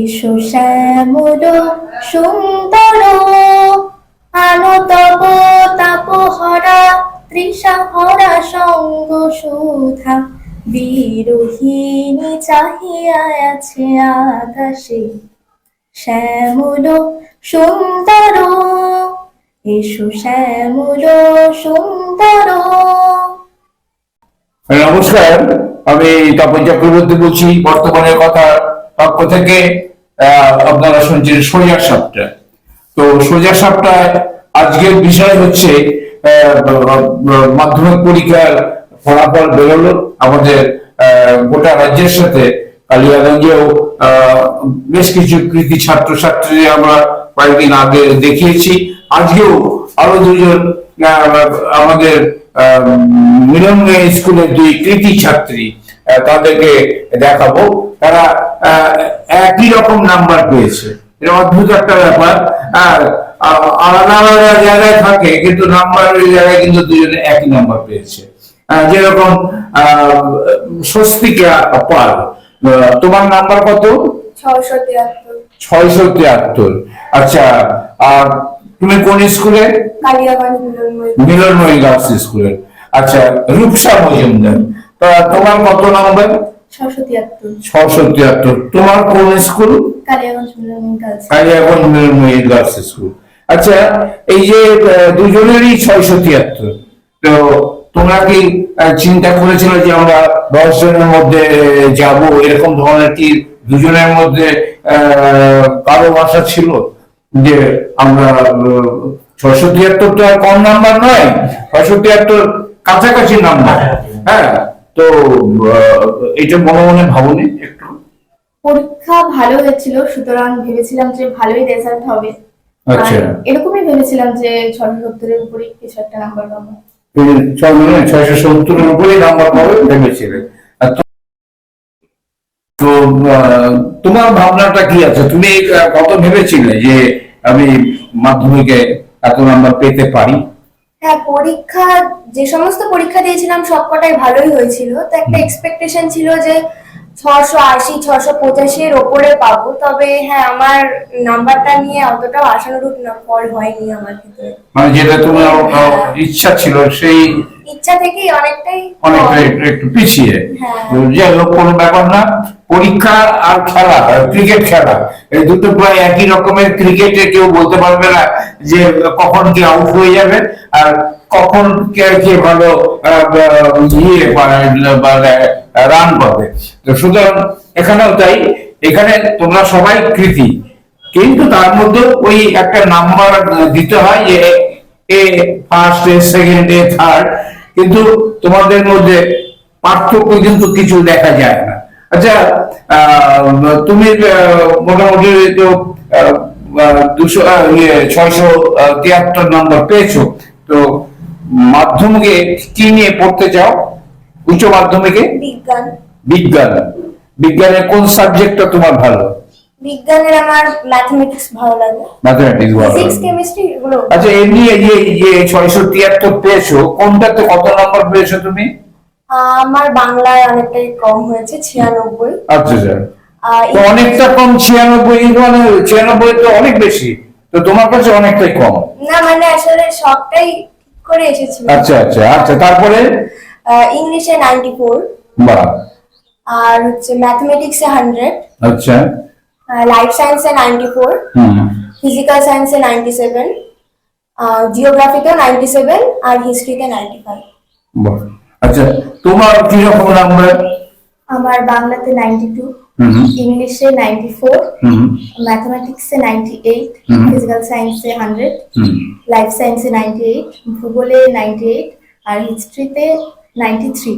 এসো শ্যামল সুন্দর আলো তব তাপহরা তৃষাহরা সঙ্গ সুধা। বিরোহিণী চাহিয়া আছে আকাশে। শ্যামল সুন্দর, এসো শ্যামল সুন্দর। নমস্কার, আমি তপন চক্রবর্তী বলছি, বর্তমানের কথা পক্ষ থেকে আপনারা শুনছেন সোজা সাপটা। তো সোজা সাপটা আজকের বিষয় হচ্ছে মাধ্যমিক পরীক্ষার ফলাফল বেরোলো আমাদের গোটা রাজ্যের সাথে। কালিয়াগঞ্জেও বেশ কিছু কৃতি ছাত্রছাত্রী আমরা কয়েকদিন আগে দেখিয়েছি। আজকেও আরও দুজন আমাদের মিলনময় স্কুলের দুই কৃতি ছাত্রী তাদেরকে দেখাবো। তারা আহ, একই রকম নাম্বার পেয়েছে। এটা অদ্ভুত একটা ব্যাপার। আর আলাদা আলাদা জায়গায় থাকে কিন্তু নাম্বারের জায়গায় কিন্তু দুজনে একই নাম্বার পেয়েছে। যেরকম স্বস্তিকা পাল তোমার নাম্বার কত? ছয়শো তিয়াত্তর। আচ্ছা আর তুমি কোন স্কুলে? মিলনময়ী। গার্লস স্কুলের। আচ্ছা রূপসা মজুমদার তা তোমার কত নাম্বার ছশো তিয়াত্তর। তোমার কোন স্কুল? Kaliaganj girls school. আচ্ছা এই যে দুজনেরই ছয়শো তিয়াত্তর। তো তোমরা কি চিন্তা করেছিল যে আমরা দশ জনের মধ্যে যাব? এরকম ধরনের কি দুজনের মধ্যে আহ, কারও আশা ছিল যে আমরা ছয়শো তিয়াত্তর তো আর কম নাম্বার নয়? ছয়শো তিয়াত্তর কাছাকাছি নাম্বার হ্যাঁ। তো এটা মনে মনে ভাবনি একটু? পরীক্ষা ভালো হয়েছিল সুতরাং ভেবেছিলাম যে ভালোই রেজাল্ট হবে। আচ্ছা। এরকমই ভেবেছিলাম যে ছশো সত্তরের উপরে কিছু একটা নাম্বার পাবো। ছয়শো সত্তরের উপরে নাম্বার পাবে ভেবেছিলেন তো- তোমার ভাবনাটা কি আছে? তুমি কত ভেবেছিলে যে আমি মাধ্যমিকে এত নাম্বার পেতে পারি? হ্যাঁ পরীক্ষা যে সমস্ত পরীক্ষা দিয়েছিলাম সবকটাই ভালোই হয়েছিল। তো একটা এক্সপেকটেশন ছিল যে ছশো আশি ছশো পঁচাশির ওপরে পাবো। তবে হ্যাঁ আমার নাম্বারটা নিয়ে অতটাও আশানুরূপ না ফল হয়নি আমার ক্ষেত্রে। মানে যেটা তোমার ইচ্ছা ছিল সেই ইচ্ছা থেকেই অনেকটাই অনেকটা কম। একটু- পিছিয়ে হ্যাঁ। কোনো ব্যাপার না পরীক্ষা আর খেলা ক্রিকেট খেলা এই দুটো প্রায় একই রকমের ক্রিকেটে কেউ বলতে পারবে না যে কখন কে আউট হয়ে যাবে আর কখন কে কে ভালো ইয়ে রান পাবে তো সুতরাং এখানেও তাই এখানে তোমরা সবাই কৃতি কিন্তু তার মধ্যে ওই একটা নাম্বার দিতে হয় যে A first A second A third কিন্তু তোমাদের মধ্যে পার্থক্য কিন্তু কিছু দেখা যায় না। আচ্ছা আহ, তুমি মোটামুটি তো দুশো ইয়ে ছয়শো তিয়াত্তর নম্বর পেয়েছ। তো মাধ্যমিকে কি নিয়ে পড়তে চাও? উচ্চ মাধ্যমিকে? বিজ্ঞান। বিজ্ঞান। বিজ্ঞানের কোন সাবজেক্টটা তোমার ভালো? বিজ্ঞানের আমার ম্যাথমেটিক্স ভালো লাগে। ম্যাথমেটিক্স ভালো ফিজিক্স কেমিস্ট্রি এগুলো আচ্ছা এমনি এই যে যে ছয়শো তিয়াত্তর পেয়েছ কোনটাতে কত নম্বর পেয়েছ তুমি? আমার বাংলায় অনেকটাই কম হয়েছে ছিয়ানব্বই। আচ্ছা স্যার আহ, তো অনেকটা কম ছিয়ানব্বই মানে ছিয়ানব্বই তো অনেক বেশি। তো তোমার কাছে অনেকটাই কম। না মানে আসলে সবটাই করে এসেছিল আচ্ছা আচ্ছা আচ্ছা তারপরে? ইংলিশে নাইনটি ফোর বাহ। আর হচ্ছে ম্যাথমেটিক্সে হান্ড্রেড আচ্ছা। লাইফ সায়েন্সে নাইনটি ফোর ফিজিক্যাল সায়েন্সে নাইনটি সেভেন জিওগ্রাফিতেও নাইনটি সেভেন আর হিস্ট্রিতে নাইনটি ফাইভ আচ্ছা তোমার কি রকম নাম্বার আমার বাংলাতে নাইনটি টু ইংলিশে নাইনটি ফোর ম্যাথমেটিক্সে নাইনটি এইট। ফিজিক্যাল সায়েন্সে হান্ড্রেড লাইফ সায়েন্সে নাইনটি এইট ভূগোলে নাইনটি এইট আর হিস্ট্রিতে নাইনটি থ্রি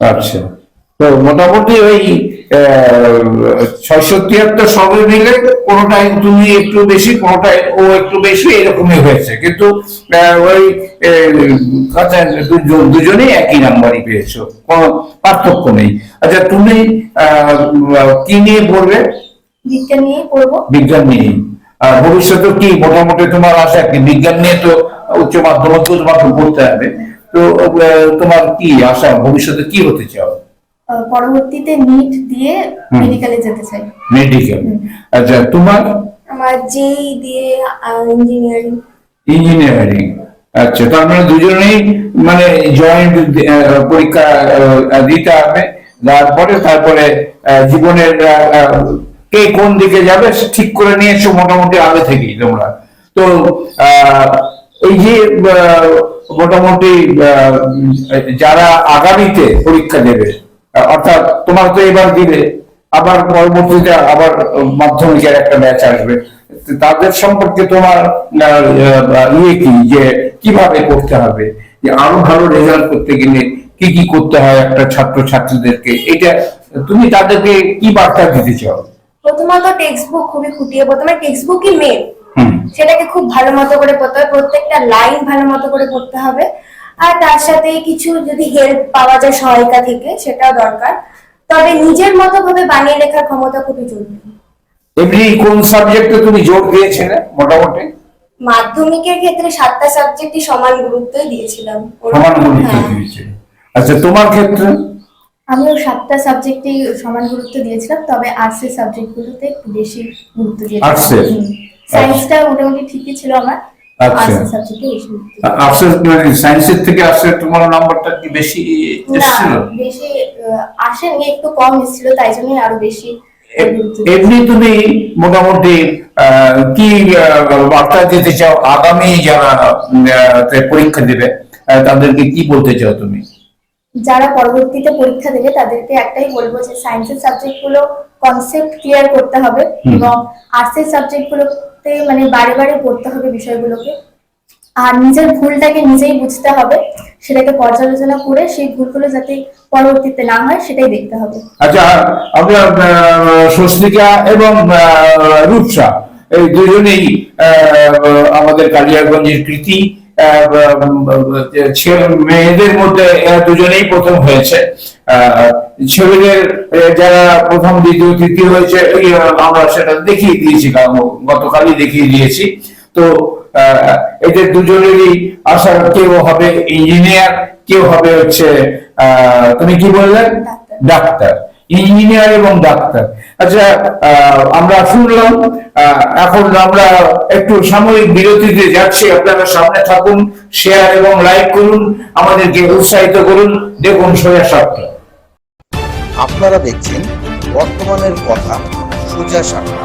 আচ্ছা। তো মোটামুটি ওই ছয়শো তিয়াত্তর সবে মিলে কোনোটাই তুমি একটু বেশি কোনোটাই ও একটু বেশি এরকমই হয়েছে। কিন্তু ওই দুজন- দুজনেই একই নাম্বারই পেয়েছ কোনো পার্থক্য নেই। আচ্ছা তুমি আহ, কি নিয়ে পড়বে? বিজ্ঞান নিয়ে পড়ব। বিজ্ঞান নিয়ে আর ভবিষ্যতে কি মোটামুটি তোমার আশা কি? বিজ্ঞান নিয়ে তো উচ্চ মাধ্যমিক তোমাকে পড়তে হবে। তো তোমার কি আশা? ভবিষ্যতে কি হতে চাও? পরবর্তীতে নিট দিয়ে মেডিকেলে যেতে চাই। মেডিকেল আচ্ছা তোমার? আমার জেই দিয়ে ইঞ্জিনিয়ারিং ইঞ্জিনিয়ারিং আচ্ছা তার মানে দুজনেই মানে জয়েন্ট পরীক্ষা দিতে হবে। তারপরে তারপরে জীবনের কে কোন দিকে যাবে ঠিক করে নিয়েছো মোটামুটি আগে থেকেই তোমরা। তো আহ, এই যে মোটামুটি যারা আগামীতে পরীক্ষা দেবে অর্থাৎ তোমার তো এবার দিলে আবার পরবর্তীতে আবার মাধ্যমিকের একটা ব্যাচ আসবে। তাদের সম্পর্কে তোমার ইয়ে কি? যে কীভাবে করতে হবে? যে আরও ভালো রেজাল্ট করতে গেলে কি কি করতে হয় একটা ছাত্র ছাত্রীদেরকে এটা তুমি তাদেরকে কি বার্তা দিতে চাও? প্রথমত টেক্সট বুক খুবই খুঁটিয়ে প্রথমে টেক্সট বুকই মেন হুম। সেটাকে খুব ভালো মতো করে পড়তে হবে প্রত্যেকটা লাইন ভালো মতো করে পড়তে হবে। আর তার সাথে কিছু যদি হেল্প পাওয়া যায় সহায়িকা থেকে সেটাও দরকার। তবে নিজের মতো ভাবে বানিয়ে লেখার ক্ষমতা খুবই জরুরি। এমনি কোন সাবজেক্টে তুমি জোর দিয়েছিলে মোটামুটি? মাধ্যমিকের ক্ষেত্রে সাতটা সাবজেক্টই সমান গুরুত্বই দিয়েছিলাম। সমান গুরুত্ব হ্যাঁ। আচ্ছা তোমার ক্ষেত্রে? আমিও সাতটা সাবজেক্টেই সমান গুরুত্ব দিয়েছিলাম তবে আর্টসের সাবজেক্টগুলোতে একটু বেশি গুরুত্ব? দিয়েছিলাম। সায়েন্সটা মোটামুটি ঠিকই ছিল আমার। আচ্ছা। দিয়েছিলাম। আর্টসের মানে সায়েন্সের থেকে আর্টসের তোমার নাম্বারটা কি বেশি না এসেছিল বেশি আসেনি একটু কম এসেছিল তাই জন্যই আরও বেশি এমনি তুমি মোটামুটি কি বার্তা দিতে চাও আগামী যারা পরীক্ষা দেবে তাদেরকে কি বলতে চাও তুমি যারা পরবর্তীতে পরীক্ষা দেবে তাদেরকে একটাই বলব যে সায়েন্সের সাবজেক্টগুলো কনসেপ্ট ক্লিয়ার করতে হবে। এবং আর্টসের সাবজেক্ট গুলোতে মানে বারে বারে পড়তে হবে বিষয়গুলোকে। আর নিজের ভুলটাকে নিজেই বুঝতে হবে, সেটাকে পর্যালোচনা করে সেই ভুলগুলো যাতে পরবর্তীতে না হয়, সেটাই দেখতে হবে। আচ্ছা আমরা স্বস্তিকা এবং রূপসা, এই দুজনেই আমাদের কালিয়াগঞ্জের কৃতি মেয়েদের মধ্যে দুজনেই প্রথম হয়েছে। ছেলেদের যারা প্রথম দ্বিতীয় তৃতীয় হয়েছে আমরা সেটা দেখিয়ে দিয়েছি কারণ গতকালই দেখিয়ে দিয়েছি। তো এদের দুজনেরই আশা কেউ হবে ইঞ্জিনিয়ার কেউ হবে হচ্ছে তুমি কি বললে ডাক্তার। ইঞ্জিনিয়ার এবং ডাক্তার। আচ্ছা আহ, আমরা শুনলাম আহ, এখন আমরা একটু সাময়িক বিরতিতে যাচ্ছি। আপনারা সামনে থাকুন শেয়ার এবং লাইক করুন আমাদেরকে উৎসাহিত করুন। দেখুন সোজা সাপটা। আপনারা দেখছেন বর্তমানের কথা সোজা সাপটা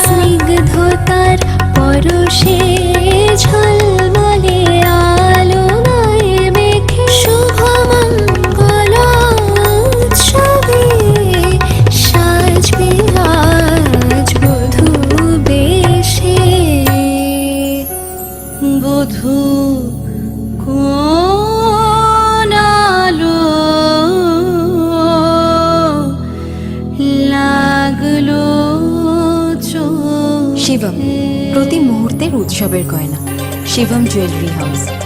স্নিগ্ধতার পরশে ঝলমলে আলো নয় মেঘে শুভ মঙ্গল উৎসবে সাজবে বেশে। বধূ মুহূর্তের উৎসবের গয়না শিবম জুয়েলারি হাউস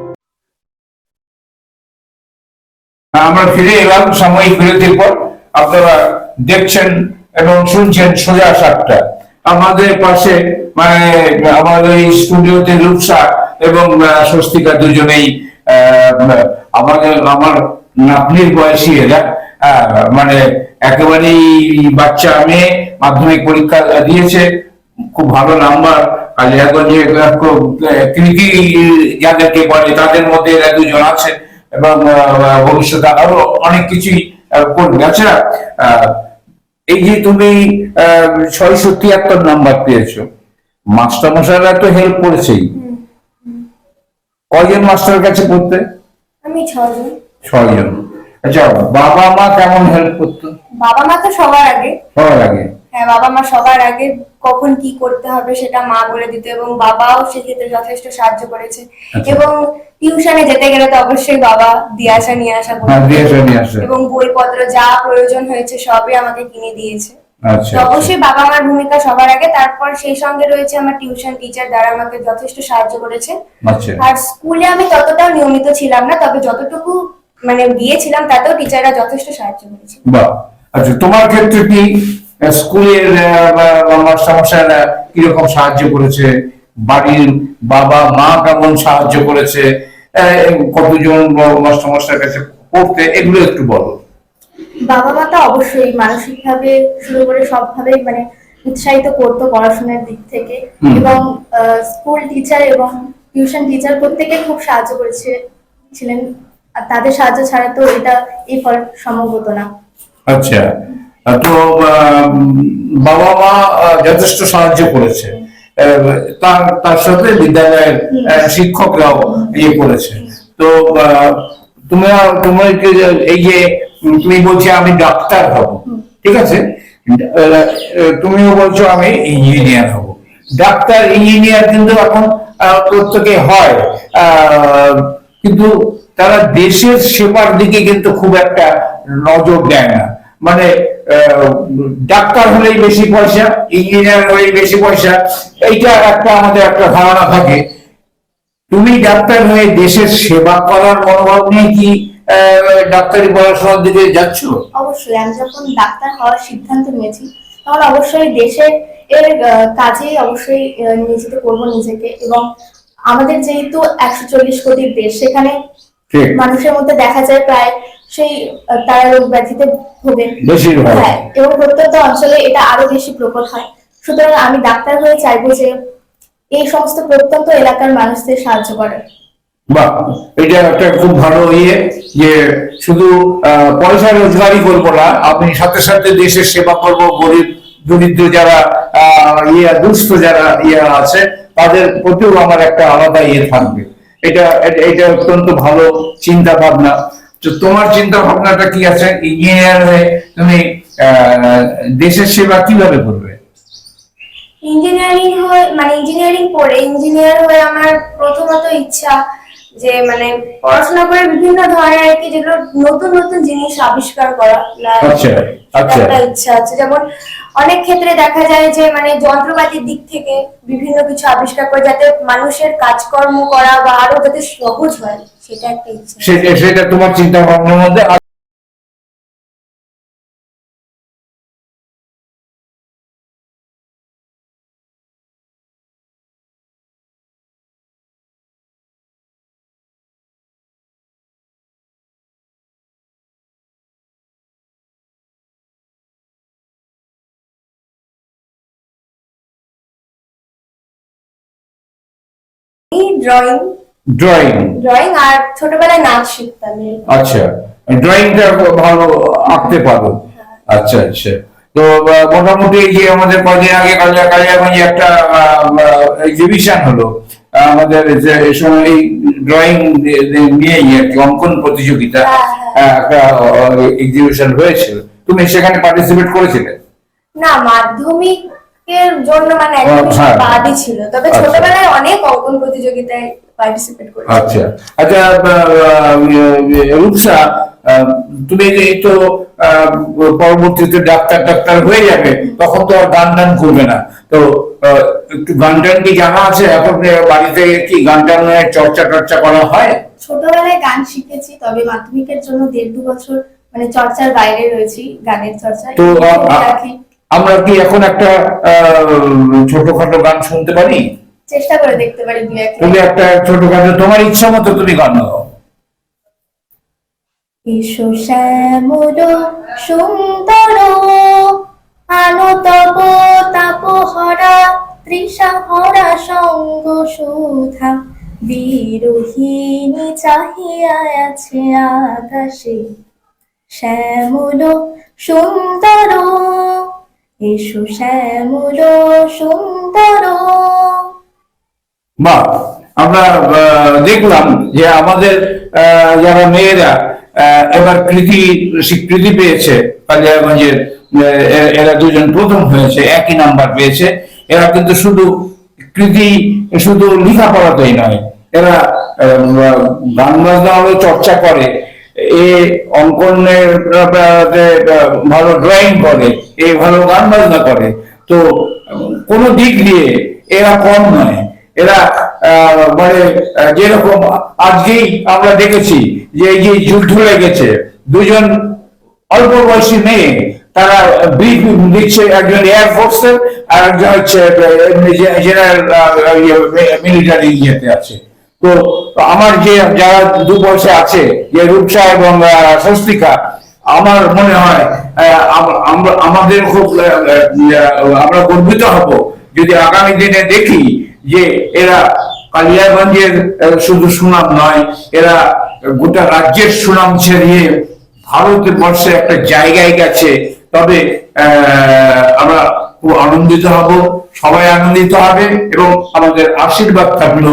আমরা ফিরে এলাম সাময়িক বিরতির পর। আপনারা দেখছেন এবং শুনছেন সোজা সাতটা আমাদের পাশে মানে আমাদের এই স্টুডিওতে রূপসা এবং স্বস্তিকা দুজনেই আমাদের আমার নাতনির বয়সী এরা। মানে একেবারেই বাচ্চা মেয়ে মাধ্যমিক পরীক্ষা দিয়েছে খুব ভালো নাম্বার। কালিয়াগঞ্জে খুব আহ, কৃতি যাদেরকে বলে তাদের মধ্যে এরা দুজন আছে। এবং ভবিষ্যতে আরও অনেক কিছুই করবে। আচ্ছা এই যে তুমি ছয়শো তিয়াত্তর নাম্বার পেয়েছ মাস্টার মশাইরা তো হেল্প করেছেই। কয়জন মাস্টারের কাছে পড়তে? আমি ছজন। ছয়জন। আচ্ছা বাবা মা কেমন হেল্প করতো? বাবা মা তো সবার আগে। সবার আগে? হ্যাঁ বাবা মা সবার আগে কখন কি করতে হবে সেটা মা বলে দিত এবং বাবাও সেক্ষেত্রে যথেষ্ট সাহায্য করেছে। আচ্ছা। এবং টিউশনে যেতে গেলে তো অবশ্যই বাবা দিয়ে আসা নিয়ে আসা। হ্যাঁ এবং বইপত্র যা প্রয়োজন হয়েছে সবই আমাকে কিনে দিয়েছে। আচ্ছা অবশ্যই বাবা মার ভূমিকা সবার আগে তারপর সেই সঙ্গে রয়েছে আমার টিউশন টিচার যারা আমাকে যথেষ্ট সাহায্য করেছে। আচ্ছা। আর স্কুলে আমি ততটাও নিয়মিত ছিলাম না তবে যতটুকু মানে গিয়েছিলাম তাতেও টিচাররা যথেষ্ট সাহায্য করেছে। আচ্ছা তোমার ক্ষেত্রে কি স্কুলের মাস্টারমশাইরা কীরকম সাহায্য করেছে? বাড়ির বাবা মা কেমন সাহায্য করেছে? কতজন মাস্টারমশাইয়ের কাছে পড়তে? এগুলো একটু বলো। বাবা মা তো অবশ্যই মানসিক ভাবে শুরু করে সব ভাবে মানে উৎসাহিত করতো পড়াশোনার দিক থেকে। এবং স্কুল টিচার এবং টিউশন টিচার প্রত্যেকে খুব সাহায্য করেছে ছিলেন। আর তাদের সাহায্য ছাড়া তো এটা এই ফল সম্ভব হতো না। আচ্ছা। তো বাবা মা যথেষ্ট সাহায্য করেছে। তার তার সাথে বিদ্যালয়ের শিক্ষকরাও ইয়ে করেছে। তো আহ, তুমি তোমাকে এই যে তুমি বলছো আমি ডাক্তার হব ঠিক আছে? তুমিও বলছো আমি ইঞ্জিনিয়ার হব। ডাক্তার ইঞ্জিনিয়ার কিন্তু এখন প্রত্যেকে হয়। কিন্তু তারা দেশের সেবার দিকে কিন্তু খুব একটা নজর দেয় না। মানে ডাক্তার হলেই বেশি পয়সা ইঞ্জিনিয়ার হলেই বেশি পয়সা এইটা একটা আমাদের একটা ধারণা থাকে। তুমি ডাক্তার হয়ে দেশের সেবা করার মনোভাব নিয়ে কি ডাক্তারি পড়াশোনার দিকে যাচ্ছ? অবশ্যই আমি যখন ডাক্তার হওয়ার সিদ্ধান্ত নিয়েছি তখন অবশ্যই দেশের এর কাজে অবশ্যই নিয়োজিত করব নিজেকে। এবং আমাদের যেহেতু একশো চল্লিশ কোটির দেশ সেখানে মানুষের মধ্যে দেখা যায় প্রায় সেই তারা রোগ ব্যাধিতে ভোগেন। হ্যাঁ এবং প্রত্যন্ত অঞ্চলে এটা আরও বেশি প্রকট হয়। সুতরাং আমি ডাক্তার হয়ে চাইব যে এই সমস্ত প্রত্যন্ত এলাকার মানুষদের সাহায্য করার। বাহ এটা একটা খুব ভালো ইয়ে যে শুধু পয়সা রোজগারই করব না আমি সাথে সাথে দেশের সেবা করব গরিব দরিদ্র যারা ইয়ে দুস্থ যারা ইয়ে আছে তাদের প্রতিও আমার একটা আলাদা ইয়ে থাকবে। এটা এটা- অত্যন্ত ভালো চিন্তা ভাবনা তোমার চিন্তা ভাবনাটা কি আছে? ইঞ্জিনিয়ার হয়ে তুমি দেশের সেবা কীভাবে করবে? ইঞ্জিনিয়ারিং হয়ে মানে ইঞ্জিনিয়ারিং পড়ে। ইঞ্জিনিয়ার হয়ে আমার প্রথমত ইচ্ছা যে মানে পড়াশোনা করে বিভিন্ন ধরনের আর কি যেগুলো নতুন নতুন জিনিস আবিষ্কার করা। আচ্ছা, আচ্ছা। একটা ইচ্ছা আছে। যেমন অনেক ক্ষেত্রে দেখা যায় যে মানে যন্ত্রপাতির দিক থেকে বিভিন্ন কিছু আবিষ্কার করে যাতে মানুষের কাজকর্ম করা বা আরও যাতে সহজ হয়। সেটা সেটা তোমার চিন্তা ভাবনার মধ্যে ড্রয়িং ড্রয়িং ড্রয়িং আর ছোটবেলায় নাচ শিখতাম আচ্ছা ড্রয়িংটা ভালো আঁকতে পারো। আচ্ছা আচ্ছা। তো মোটামুটি যে আমাদের কদিন আগে কালিয়া কালিয়াগঞ্জে একটা এক্সিবিশন হলো। আমাদের এই সময় এই ড্রয়িং নিয়ে আর কি অঙ্কন প্রতিযোগিতা হ্যাঁ, আহ, একটা এক্সিবিশন হয়েছিল। তুমি সেখানে পার্টিসিপেট করেছিলে? না মাধ্যমিকের জন্য মানে হ্যাঁ। বাদই ছিল। তবে আচ্ছা। ছোটবেলায় অনেক অঙ্কন প্রতিযোগিতায় পার্টিসিপেট আচ্ছা। আচ্ছা আহ, আহ, রূপসা তুমি যে তো পরবর্তীতে ডাক্তার ডাক্তার হয়ে যাবে তখন তো আর গান টান করবে না। তো একটু গান টান কি জানা আছে? এখন বাড়িতে কি গান টানের চর্চা টর্চা করা হয়? ছোটবেলায় গান শিখেছি তবে মাধ্যমিকের জন্য দেড় দু বছর মানে চর্চার বাইরে রয়েছি গানের চর্চা তো। আমরা কি এখন একটা আহ, ছোটখাটো গান শুনতে পারি? চেষ্টা করে দেখতে পারি দু এক তুমি একটা ছোটখাটো তোমার ইচ্ছা মতো তুমি গান গাও। এসো শ্যামল সুন্দর আলো তব তাপহরা তৃষাহরা সঙ্গ সুধা। বিরোহিণী চাহিয়া আছে আকাশে। শ্যামল সুন্দর এসো শ্যামল সুন্দর। বা আমরা দেখলাম যে আমাদের যারা মেয়েরা এবার কৃতি, স্বীকৃতি পেয়েছে কালিয়াগঞ্জের এরা দুজন প্রথম হয়েছে, একই নাম্বার পেয়েছে। এরা কিন্তু শুধু কৃতি, শুধু লেখাপড়াতেই নয়, এরা গান বাজনারও চর্চা করে, এ অঙ্কনের ভালো ড্রয়িং করে, এ ভালো গান বাজনা করে। তো কোনো দিক দিয়ে এরা কম নয়। এরা মানে যেরকম আজকেই আমরা দেখেছি যে এই যে যুদ্ধ লেগেছে দুজন অল্প বয়সী মেয়ে, তারা ব্রিফ দিচ্ছে একজন এয়ারফোর্সের আর একজন হচ্ছে মিলিটারি ইয়েতে আছে। তো আমার যে যারা দু বয়সে আছে, যে রূপসা এবং স্বস্তিকা, আমার মনে হয় আমাদের খুব আমরা গর্বিত হব। যদি আগামী দিনে দেখি যে এরা কালিয়াগঞ্জের শুধু সুনাম নয়, এরা গোটা রাজ্যের সুনাম ছড়িয়ে ভারতবর্ষে একটা জায়গায় গেছে। তবে আমরা খুব আনন্দিত হব, সবাই আনন্দিত হবে এবং আমাদের আশীর্বাদ থাকল।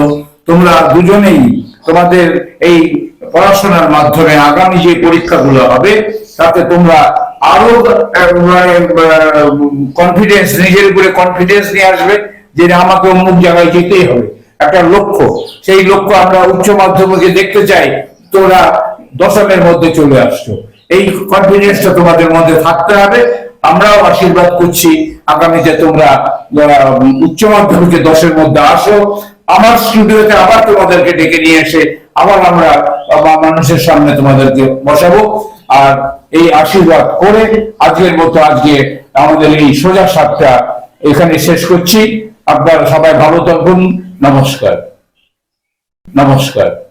তোমরা দুজনেই তোমাদের এই পড়াশোনার মাধ্যমে আগামী যে পরীক্ষাগুলো হবে, তাতে তোমরা আরও কনফিডেন্স নিজের উপরে কনফিডেন্স নিয়ে আসবে। যে আমাকে অমুক জায়গায় যেতেই হবে। একটা লক্ষ্য। সেই লক্ষ্য আমরা উচ্চ মাধ্যমিকে দেখতে চাই তোমরা দশমের মধ্যে চলে আসছো। এই কনফিডেন্সটা তোমাদের মধ্যে থাকতে হবে। আমরাও আশীর্বাদ করছি আগামীতে তোমরা উচ্চ মাধ্যমিকে দশের মধ্যে আসো। আমার স্টুডিওতে আবার তোমাদেরকে ডেকে নিয়ে এসে আবার আমরা মানুষের সামনে তোমাদেরকে বসাবো। আর এই আশীর্বাদ করে আজকের মতো আজকে আমাদের এই সোজা সাতটা এখানে শেষ করছি। আপনারা সবাই ভালো থাকুন। নমস্কার। নমস্কার।